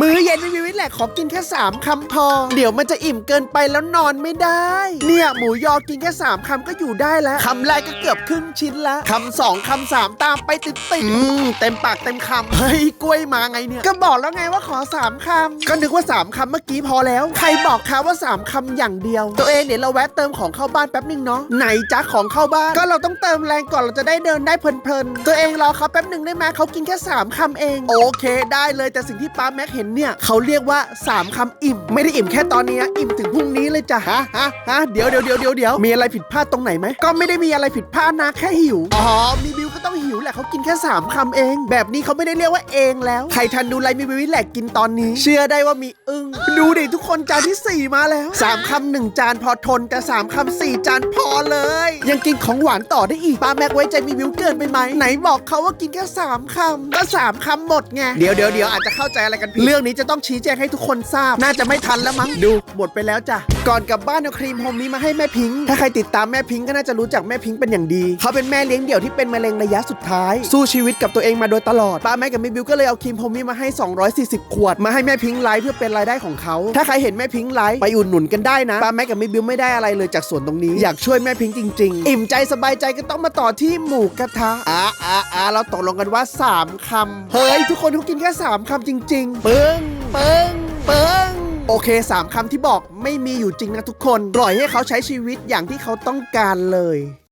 มื้อเย็นไม่มีวิแหละขอกินแค่ 3คำพอ เดี๋ยวมันจะอิ่มเกินไปแล้วนอนไม่ได้ เนี่ยหมูยอกินแค่ 3คำก็อยู่ได้แล้วคำแรกก็เกือบครึ่งชิ้นแล้วคำสองคำสามตามไปติดติดๆอืมเต็มปากเต็มคำเฮ้ยกล้วยมาไงเนี่ย ก็บอกแล้วไงว่าขอ 3คำก็นึกว่า 3คำเมื่อกี้พอแล้ว ใครบอกคะว่า 3คำอย่างเดียว ตัวเองเดี๋ยเราแวะเติมของเข้าบ้านแป๊บนึงเนาะไหนจ๊ะของเข้าบ้าน ก็เราต้องเติมแรงก่อนเราจะได้เดินได้เพลินๆตัวเองรอเขาแป๊บนึงได้ไหมเขากินแค่ 3คำเอง โอเค ได้เลยแต่สิ่งที่ป้าแม็กเห็นเนี่ยเขาเรียกว่า 3คำอิ่ม ไม่ได้อิ่มแค่ตอนนี้นะอิ่มถึงพรุ่งนี้เลยจ้ะฮะฮะฮะเดี๋ยวเดี๋ยวเดี๋ยวเดี๋ยวเดี๋ยวมีอะไรผิดพลาดตรงไหนไหมก็ไม่ได้มีอะไรผิดพลาดนะแค่หิวอ๋อมีบิวก็ต้องหิว แหละเขากินแค่ 3คำเอง แบบนี้เขาไม่ได้เรียกว่าเองแล้ว ใครทันดูไลฟ์มีบิวแหลกกินตอนนี้ เชื่อได้ว่ามีอึ้ง ดูดิทุกคนจานที่สี่มาแล้วสามคำหนึ่งจานพอทนแต่สามคำสี่จานพอเลย ยังกินของหวานต่อได้อีกป้าแม็กไว้ใจมีบิวเกินไปไหมไหนบอกเขาว่ากินแค่สามคำก็สามคำหมดไงเดี๋ยวเดี๋ยวเดี๋ยวอาจจะเข้าใจอะไรกันผิดเรื่องนี้จะต้องชี้แจงให้ทุกคนทราบ น่าจะไม่ทันแล้วมั้งดูหมดไปแล้วจ้ะ ก่อนกลับบ้านเอาครีมโฮมนี้มาให้แม่พิงค์ถ้าใครติดตามแม่พิงค์ก็น่าจะรู้จักแม่พิงค์เป็นอย่างดี เขาเป็นแม่เลี้ยงเดี่ยวที่เป็นมะเร็งระยะสุดท้าย สู้ชีวิตกับตัวเองมาโดยตลอด ป้าแม็กกับมิบิวก็เลยเอาครีมโฮมนี้มาให้ 240 ขวด มาให้แม่พิงค์ไลฟ์เพื่อเป็นรายได้ของเขา ถ้าใครเห็นแม่พิงค์ไลฟ์ไปอุดหนุนกันได้นะ ป้าแม็กกับมิบิวไม่ได้อะไรเลยจากส่วนตรงนี้ อยากช่วยแม่พิงค์จริง ๆ อิ่มใจสบายใจก็ต้องมาต่อที่หมูกระทะ อ่าอ่าอ่าเราตกลงกันว่า 3คำเฮ้ยทุกคนเขากินแค่ 3คำจริง ๆ ปึ้งปึ้งปึ้ง โอเค 3คำที่บอกไม่มีอยู่จริงนะทุกคน ปล่อยให้เขาใช้ชีวิตอย่างที่เขาต้องการเลย